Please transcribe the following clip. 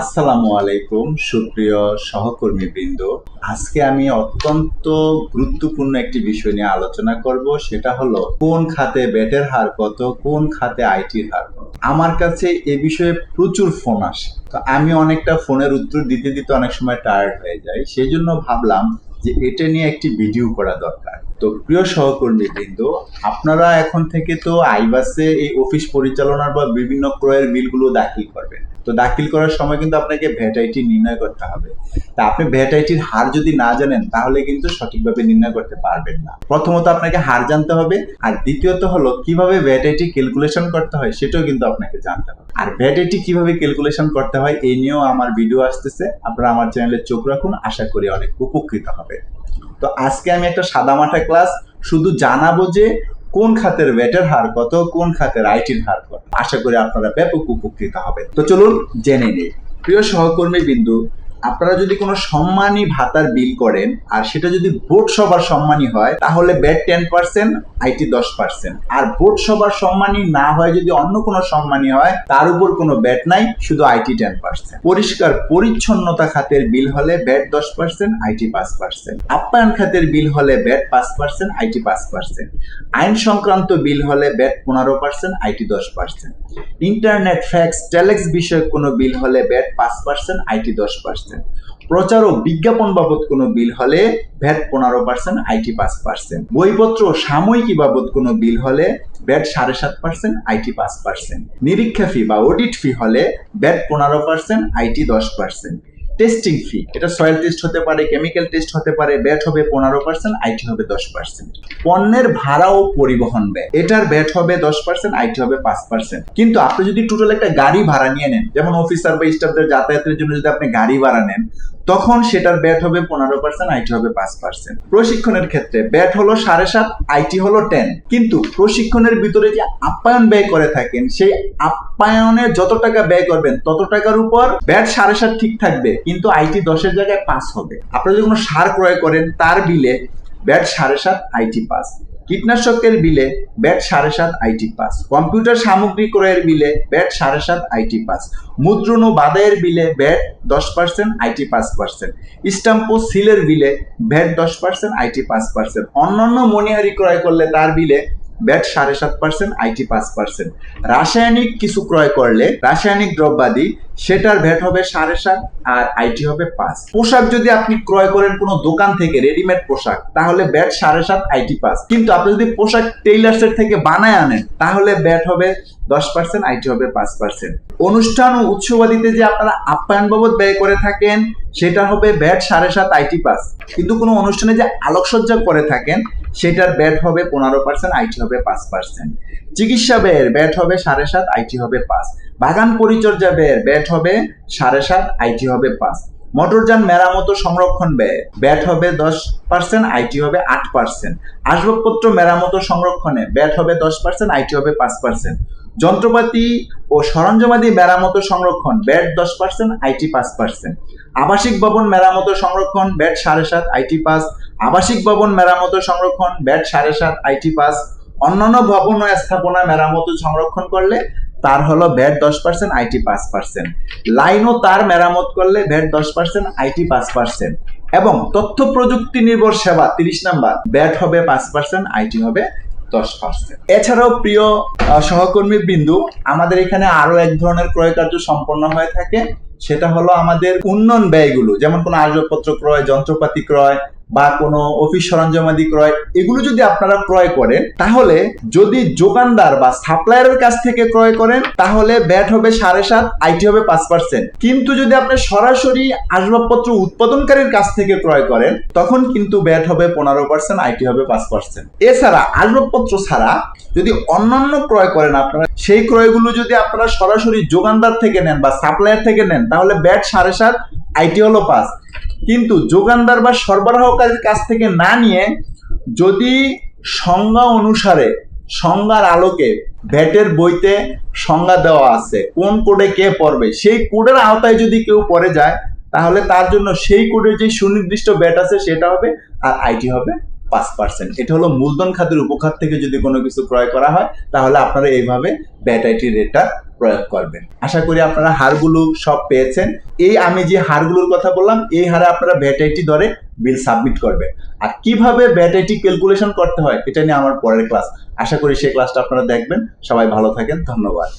আসসালামু আলাইকুম, সুপ্রিয় সহকর্মী বৃন্দ আজকে আমি অত্যন্ত গুরুত্বপূর্ণ একটি বিষয় নিয়ে আলোচনা করব, সেটা হলো কোন খাতে ব্যাটের হার কত, কোন খাতে আইটির হার কত। আমার কাছে এ বিষয়ে প্রচুর ফোন আসে। তো আমি অনেকটা ফোনের উত্তর দিতে দিতে অনেক সময় টায়ার্ড হয়ে যাই। সেই জন্য ভাবলাম যে এটা নিয়ে একটি ভিডিও করা দরকার। তো প্রিয় সহকর্মী বৃন্দ আপনারা এখন থেকে তো আইবাসে এই অফিস পরিচালনার বা বিভিন্ন ক্রয়ের বিলগুলো দাখিল করবেন। তো দাখিল করার সময় কিন্তু আপনাকে ভ্যাট আইটি নির্ণয় করতে হবে। তা আপনি ভ্যাট আইটির হার যদি না জানেন, তাহলে কিন্তু সঠিকভাবে নির্ণয় করতে পারবেন না। প্রথমত আপনাকে হার জানতে হবে, আর দ্বিতীয়ত হলো কীভাবে ভ্যাট আইটি ক্যালকুলেশন করতে হয় সেটাও কিন্তু আপনাকে জানতে হবে। আর ভ্যাট আইটি কীভাবে ক্যালকুলেশন করতে হয়, এই নিয়েও আমার ভিডিও আসতেছে, আপনারা আমার চ্যানেলে চোখ রাখুন, আশা করি অনেক উপকৃত হবে। তো আজকে আমি একটা সাদামাটা ক্লাস শুধু জানাব যে কোন খাতের ভ্যাটের হার কত, কোন খাতের আইটির হার কত? আশা করি আপনারা ব্যাপক উপকৃত হবেন। তো চলুন জেনে নিই। প্রিয় সহকর্মী বিন্দু আপনারা যদি কোনো সম্মানী ভাতার বিল করেন, আর সেটা যদি বোর্ড সবার সম্মানী হয়, তাহলে ব্যাট টেন পার্সেন্ট, আইটি দশ পার্সেন্ট। আর বোর্ড সবার সম্মানী না হয় যদি অন্য কোনো সম্মানী হয়, তার উপর কোনো ব্যাট নাই, শুধু আইটি টেন পার্সেন্ট। পরিষ্কার পরিচ্ছন্নতা খাতের বিল হলে ব্যাট দশ পার্সেন্ট, আইটি পাঁচ পার্সেন্ট। আপ্যায়ন খাতের বিল হলে ব্যাট পাঁচ পার্সেন্ট, আইটি পাঁচ পার্সেন্ট। আইন সংক্রান্ত বিল হলে ব্যাট পনেরো পার্সেন্ট, আইটি দশ পার্সেন্ট। ইন্টারনেট, ফ্যাক্স, টেলেক্স বিষয়ক কোনো বিল হলে ব্যাট পাঁচ পার্সেন্ট, আইটি দশ পার্সেন্ট। প্রচার ও বিজ্ঞাপন বাবদ কোনো বিল হলে ভ্যাট পনেরো পার্সেন্ট, আইটি পাঁচ পার্সেন্ট। বইপত্র সাময়িকী বাবদ কোনো বিল হলে ব্যাট সাড়ে সাত পার্সেন্ট, আইটি পাঁচ পার্সেন্ট। নিরীক্ষা ফি বা অডিট ফি হলে ব্যাট পনেরো পার্সেন্ট, আইটি দশ পার্সেন্ট। টেস্টিং ফি এটা সয়েল টেস্ট হতে পারে কেমিক্যাল টেস্ট হতে পারে ব্যাট হবে পনেরো পার্সেন্ট আইটি হবে দশ পার্সেন্ট পণ্যের ভাড়া ও পরিবহন ব্যয়। এটার ব্যাট হবে দশ পার্সেন্ট আইটি হবে পাঁচ পার্সেন্ট কিন্তু আপনি যদি টোটাল একটা গাড়ি ভাড়া নিয়ে নেন, যেমন অফিসার বা স্টাফদের যাতায়াতের জন্য যদি আপনি গাড়ি ভাড়া নেন, তখন সেটার ব্যাট হবে পনেরো পার্সেন্ট আইটি হবে পাঁচ পার্সেন্ট প্রশিক্ষণের ক্ষেত্রে ব্যাট হলো সাড়ে সাত আইটি হলো টেন কিন্তু প্রশিক্ষণের ভিতরে যে আপ্যায়ন ব্যয় করে থাকেন, সেই আপ্যায়নে যত টাকা ব্যয় করবেন, তত টাকার উপর ব্যাট সাড়ে সাত ঠিক থাকবে। কিন্তু আইটি দশের জায়গায় পাস হবে। আপনারা যদি কোনো সার ক্রয় করেন, তার বিলে ব্যাট সাড়ে সাত আইটি পাস কীটনাশকের বিলে ব্যাট সাড়ে সাত আইটি পাস কম্পিউটার সামগ্রী ক্রয়ের বিলে ব্যাট সাড়ে সাত আইটি পাস মুদ্রণ ও বাদায়ের বিলে ব্যাট দশ পার্সেন্ট আইটি পাঁচ পার্সেন্ট স্টাম্প ও সিলের বিলে ব্যাট দশ পার্সেন্ট আইটি পাঁচ পার্সেন্ট অন্যান্য মণিহারি ক্রয় করলে তার বিলে ব্যাট সাড়ে সাত পার্সেন্ট, আইটি পাঁচ পার্সেন্ট। রাসায়নিক কিছু ক্রয় করলে রাসায়নিক দ্রব্যাদি, সেটার ভ্যাট হবে সাড়ে সাত আর আইটি হবে পাঁচ। পোশাক যদি আপনি ক্রয় করেন কোনো দোকান থেকে, রেডিমেড পোশাক, তাহলে ব্যাট সাড়ে সাত, আইটি পাঁচ। কিন্তু আপনি যদি পোশাক টেইলার্সের থেকে বানায় আনেন, তাহলে ব্যাট হবে দশ পার্সেন্ট, আইটি হবে পাঁচ পার্সেন্ট। অনুষ্ঠান ও উৎসবাদিতে যে আপনারা আপ্যায়ন বাবদ ব্যয় করে থাকেন, সেটা হবে ব্যাট সাড়ে সাত, আইটি পাস কিন্তু কোনো অনুষ্ঠানে যে আলোকসজ্জা করে থাকেন সেটার ব্যাট হবে পনেরো পার্সেন্ট আইটি হবে পাঁচ পার্সেন্ট চিকিৎসা ব্যয়ের ব্যাট হবে সাড়ে সাত, আইটি হবে পাঁচ। বাগান পরিচর্যা ব্যয়ের ব্যাট হবে সাড়ে সাত, আইটি হবে পাঁচ। মোটরযান মেরামত সংরক্ষণ ব্যয়, ব্যাট হবে দশ পার্সেন্ট আইটি হবে আট পার্সেন্ট আসবাবপত্র মেরামত সংরক্ষণে ব্যাট হবে দশ পার্সেন্ট আইটি হবে পাঁচ পার্সেন্ট যন্ত্রপাতি ও সরঞ্জামাদি মেরামত সংরক্ষণ, ব্যাট দশ পার্সেন্ট আইটি পাঁচ পার্সেন্ট আবাসিক ভবন মেরামত সংরক্ষণ, ব্যাট সাড়ে সাত, আইটি পাঁচ। আবাসিক ভবন মেরামত সংরক্ষণ, ব্যাট সাড়ে সাত, আইটি পাস, অন্যান্য ভবন ও স্থাপনা মেরামত সংরক্ষণ করলে তার হলো ভ্যাট দশ পার্সেন্ট, আইটি পাঁচ পার্সেন্ট। লাইন ও তার মেরামত করলে ভ্যাট দশ পার্সেন্ট, আইটি পাঁচ পার্সেন্ট। এবং তথ্য প্রযুক্তি নির্ভর সেবা তিরিশ নাম্বার, ব্যাট হবে পাঁচ পার্সেন্ট, আইটি হবে দশ পার্সেন্ট। এছাড়াও প্রিয় সহকর্মী বিন্দু, আমাদের এখানে আরও এক ধরনের ক্রয় কার্য সম্পন্ন হয়ে থাকে, সেটা হলো আমাদের উন্নয়ন ব্যয়গুলো, যেমন কোনো আসবাবপত্র ক্রয়, যন্ত্রপাতি ক্রয় বা কোনো অফিস সরঞ্জামাদি ক্রয়, এগুলো যদি আপনারা ক্রয় করেন, তাহলে যদি দোকানদার বা সাপ্লায়ারের কাছ থেকে ক্রয় করেন, তাহলে ব্যাট হবে সাড়ে সাত, আইটি হবে পাঁচ পার্সেন্ট। কিন্তু যদি আপনি সরাসরি আসবাবপত্র উৎপাদনকারীর কাছ থেকে ক্রয় করেন, তখন কিন্তু ব্যাট হবে পনেরো পার্সেন্ট, আইটি হবে পাঁচ পার্সেন্ট। এছাড়া আসবাবপত্র ছাড়া যদি অন্যান্য ক্রয় করেন আপনারা, সেই ক্রয়গুলো যদি আপনারা সরাসরি যোগানদার থেকে নেন বা সাপ্লায়ার থেকে নেন, তাহলে ব্যাট সাড়ে সাত, আইটি হলো পাঁচ। কিন্তু যোগানদার বা সরবরাহকারীর কাছ থেকে না নিয়ে যদি সংজ্ঞা অনুসারে, সংজ্ঞার আলোকে ভ্যাটের বইতে সংজ্ঞা দেওয়া আছে, কোন কোডে কে পড়বে, সেই কোডের আওতায় যদি কেউ পড়ে যায়, তাহলে তার জন্য সেই কোডের যে সুনির্দিষ্ট ব্যাট আছে সেটা হবে আর আইটি হবে পাঁচ পার্সেন্ট। এটা হলো মূলধন খাতের উপখাত থেকে যদি কোনো কিছু ক্রয় করা হয়, তাহলে আপনারা এইভাবে ব্যাটাইটি রেটটা প্রয়োগ করবেন। আশা করি আপনারা হারগুলো সব পেয়েছেন। এই আমি যে হারগুলোর কথা বললাম, এই হারে আপনারা ভ্যাটাইটি ধরে বিল সাবমিট করবেন। আর কীভাবে ভ্যাটাইটি ক্যালকুলেশন করতে হয়, এটা নিয়ে আমার পরের ক্লাস। আশা করি সেই ক্লাসটা আপনারা দেখবেন। সবাই ভালো থাকেন, ধন্যবাদ।